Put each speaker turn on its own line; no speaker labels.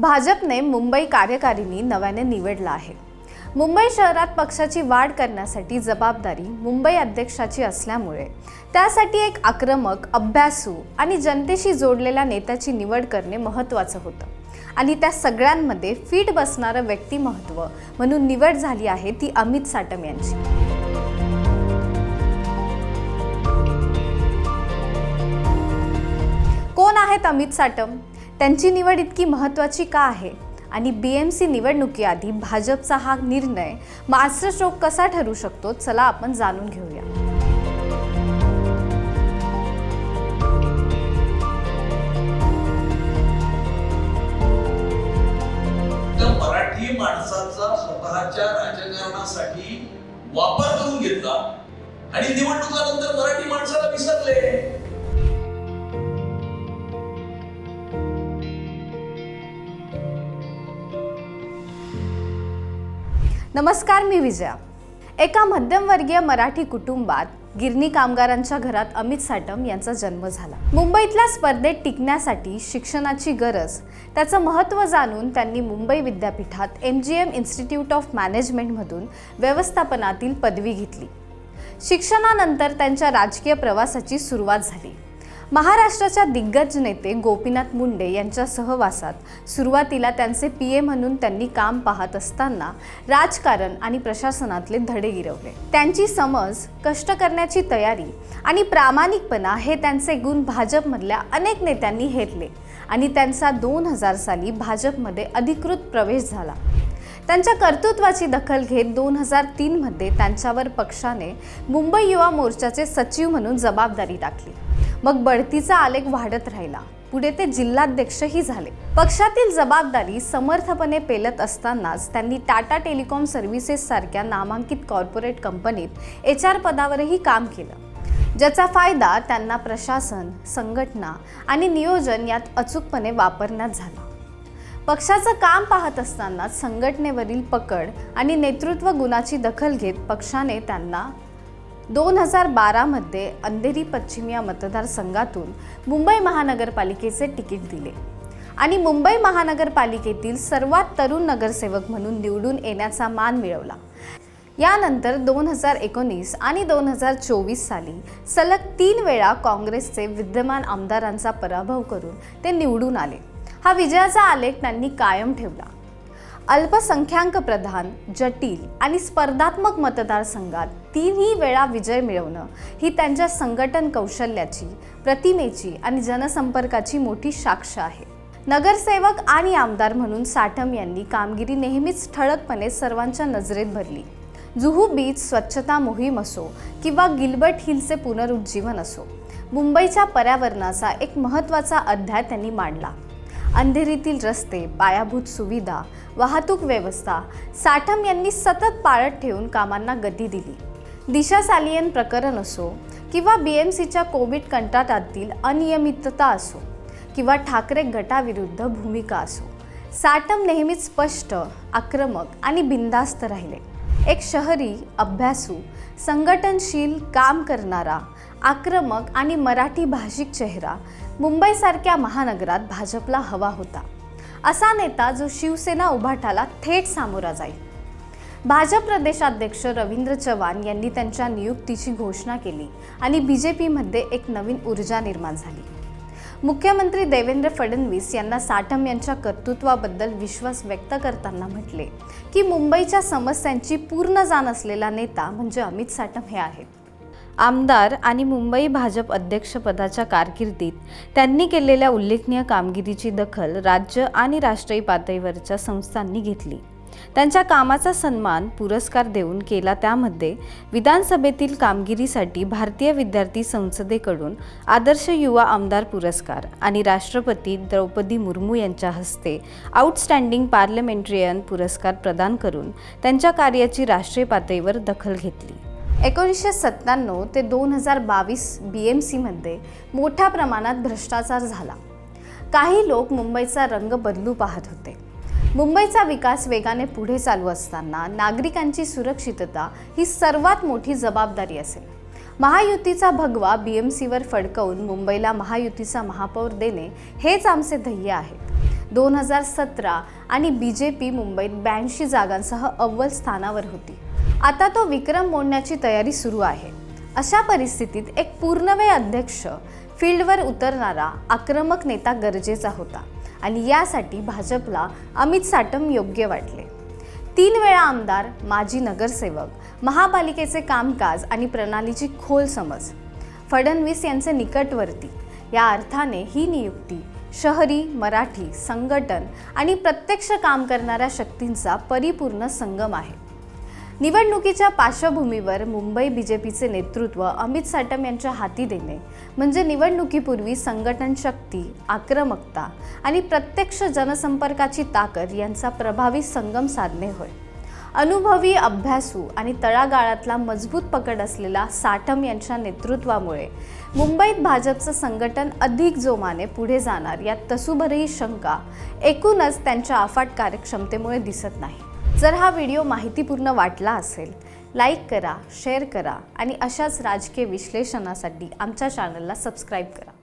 भाजपने मुंबई कार्यकारिणी नव्याने निवडला आहे. मुंबई शहरात पक्षाची वाढ करण्यासाठी जबाबदारी मुंबई अध्यक्षाची असल्यामुळे त्यासाठी एक आक्रमक अभ्यासू आणि जनतेशी जोडलेल्या नेत्याची निवड करणे महत्त्वाचं होतं. आणि त्या सगळ्यांमध्ये फिट बसणारं व्यक्तिमत्व म्हणून निवड झाली आहे ती अमित साटम यांची. कोण आहेत अमित साटम? त्यांची निवड इतकी महत्त्वाची का आहे? आणि बी एम सी निवडणुकीआधी भाजपचा हा निर्णय मास्टर स्ट्रोक कसा ठरू शकतो? चला आपण जाणून घेऊया.
मराठी माणसाचा स्वतःच्या राजकारणासाठी वापर करून घेतला. आणि निवडणुकानंतर मराठी माणसाला विसरले.
नमस्कार मी विजया. एका मध्यमवर्गीय मराठी कुटुंबात गिरणी कामगारांच्या घरात अमित साटम यांचा जन्म झाला. मुंबईतल्या स्पर्धेत टिकण्यासाठी शिक्षणाची गरज त्याचं महत्त्व जाणून त्यांनी मुंबई विद्यापीठात M G M institute of मॅनेजमेंटमधून व्यवस्थापनातील पदवी घेतली. शिक्षणानंतर त्यांच्या राजकीय प्रवासाची सुरुवात झाली. महाराष्ट्राच्या दिग्गज नेते गोपीनाथ मुंडे यांच्या सहवासात सुरुवातीला त्यांचे पी ए म्हणून त्यांनी काम पाहत असताना राजकारण आणि प्रशासनातले धडे गिरवले. त्यांची समज कष्ट करण्याची तयारी आणि प्रामाणिकपणा हे त्यांचे गुण भाजपमधल्या अनेक नेत्यांनी हेरले आणि त्यांचा दोन हजार साली भाजपमध्ये अधिकृत प्रवेश झाला. त्यांच्या कर्तृत्वाची दखल घेत दोन हजार तीनमध्ये त्यांच्यावर पक्षाने मुंबई युवा मोर्चाचे सचिव म्हणून जबाबदारी टाकली. मग बढतीचा आलेख वाढत राहिला. पुढे ते जिल्हाध्यक्षही झाले. पक्षातील जबाबदारी समर्थपणे पेलत असतानाच त्यांनी टाटा टेलिकॉम सर्व्हिसेस सारख्या नामांकित कॉर्पोरेट कंपनीत एच आर पदावरही काम केलं. ज्याचा फायदा त्यांना प्रशासन संघटना आणि नियोजन यात अचूकपणे वापरण्यात झाला. पक्षाचं काम पाहत असताना संघटनेवरील पकड आणि नेतृत्व गुणाची दखल घेत पक्षाने त्यांना दोन हजार बारामध्ये अंधेरी पश्चिम या मतदारसंघातून मुंबई महानगरपालिकेचे तिकीट दिले. आणि मुंबई महानगरपालिकेतील सर्वात तरुण नगरसेवक म्हणून निवडून येण्याचा मान मिळवला. यानंतर दोन हजार एकोणीस आणि दोन हजार चोवीस साली सलग तीन वेळा काँग्रेसचे विद्यमान आमदारांचा पराभव करून ते निवडून आले. हा विजयाचा आलेख त्यांनी कायम ठेवला. अल्पसंख्याक प्रधान जटिल आणि स्पर्धात्मक मतदारसंघात तीनही वेळा विजय मिळवणं ही त्यांच्या संघटन कौशल्याची प्रतिमेची आणि जनसंपर्काची मोठी साक्ष आहे. नगरसेवक आणि आमदार म्हणून साठम यांनी कामगिरी नेहमीच ठळकपणे सर्वांच्या नजरेत भरली. जुहू बीच स्वच्छता मोहीम असो किंवा गिल्बर्ट हिलचे पुनरुज्जीवन असो मुंबईच्या पर्यावरणाचा एक महत्त्वाचा अध्याय त्यांनी मांडला. अंधेरीतील रस्ते पायाभूत सुविधा वाहतूक व्यवस्था साठम यांनी सतत पाळत ठेवून कामांना गती दिली. दिशा सालियन प्रकरण असो किंवा बी एम सीच्या कोविड कंत्राटातील अनियमितता असो किंवा ठाकरे गटाविरुद्ध भूमिका असो साटम नेहमीच स्पष्ट आक्रमक आणि बिंदास्त राहिले. एक शहरी अभ्यासू संघटनशील काम करणारा आक्रमक आणि मराठी भाषिक चेहरा मुंबईसारख्या महानगरात भाजपला हवा होता. असा नेता जो शिवसेना उभाटाला थेट सामोरा जाईल. भाजप प्रदेशाध्यक्ष रवींद्र चव्हाण यांनी त्यांच्या नियुक्तीची घोषणा केली आणि बी जे पीमध्ये एक नवीन ऊर्जा निर्माण झाली. मुख्यमंत्री देवेंद्र फडणवीस यांना साठम यांच्या कर्तृत्वाबद्दल विश्वास व्यक्त करताना म्हटले की मुंबईच्या समस्यांची पूर्ण जाण असलेला नेता म्हणजे अमित साठम हे आहेत. आमदार आणि मुंबई भाजप अध्यक्षपदाच्या कारकिर्दीत त्यांनी केलेल्या उल्लेखनीय कामगिरीची दखल राज्य आणि राष्ट्रीय पातळीवरच्या संस्थांनी घेतली. त्यांच्या कामाचा सन्मान पुरस्कार देऊन केला त्यामध्ये विधानसभेतील कामगिरीसाठी भारतीय विद्यार्थी संसदेकडून आदर्श युवा आमदार पुरस्कार आणि राष्ट्रपती द्रौपदी मुर्मू यांच्या हस्ते आउटस्टँडिंग पार्लमेंट्रियन पुरस्कार प्रदान करून त्यांच्या कार्याची राष्ट्रीय पातळीवर दखल घेतली. एकोणीसशे सत्त्याण्णव ते दोन हजार बावीस बी एम सीमध्ये मोठ्या प्रमाणात भ्रष्टाचार झाला. काही लोक मुंबईचा रंग बदलू पाहत होते. मुंबईचा विकास वेगाने पुढे चालू असताना नागरिकांची सुरक्षितता ही सर्वात मोठी जबाबदारी असेल. महायुतीचा भगवा बी एम सीवर फडकवून मुंबईला महायुतीचा महापौर देणे हेच आमचे ध्येय आहे. दोन हजार सतरा आणि बी जे पी मुंबईत ब्याऐंशी जागांसह अव्वल स्थानावर होती. आता तो विक्रम मोडण्याची तयारी सुरू आहे. अशा परिस्थितीत एक पूर्णवेळ अध्यक्ष फील्डवर उतरणारा आक्रमक नेता गरजेचा होता. आणि यासाठी भाजपला अमित साटम योग्य वाटले. तीन वेळा आमदार माजी नगरसेवक महापालिकेचे कामकाज आणि प्रणालीची खोल समज. फडणवीस यांचे निकटवर्ती. या अर्थाने ही नियुक्ती शहरी मराठी संघटन आणि प्रत्यक्ष काम करणाऱ्या शक्तींचा परिपूर्ण संगम आहे. निवडणुकीच्या पार्श्वभूमीवर मुंबई बीजेपीचे नेतृत्व अमित साटम यांच्या हाती देणे म्हणजे निवडणुकीपूर्वी संघटन शक्ती आक्रमकता आणि प्रत्यक्ष जनसंपर्काची ताकद यांचा प्रभावी संगम साधणे होय. अनुभवी अभ्यासू आणि तळागाळातला मजबूत पकड असलेला साठम यांच्या नेतृत्वामुळे मुंबईत भाजपचं संघटन अधिक जोमाने पुढे जाणार यात तसूभरही शंका एकूणच त्यांच्या अफाट कार्यक्षमतेमुळे दिसत नाही. जर हा व्हिडिओ माहितीपूर्ण वाटला असेल लाईक करा शेअर करा आणि अशाच राजकीय विश्लेषणासाठी आमच्या चॅनलला सबस्क्राईब करा.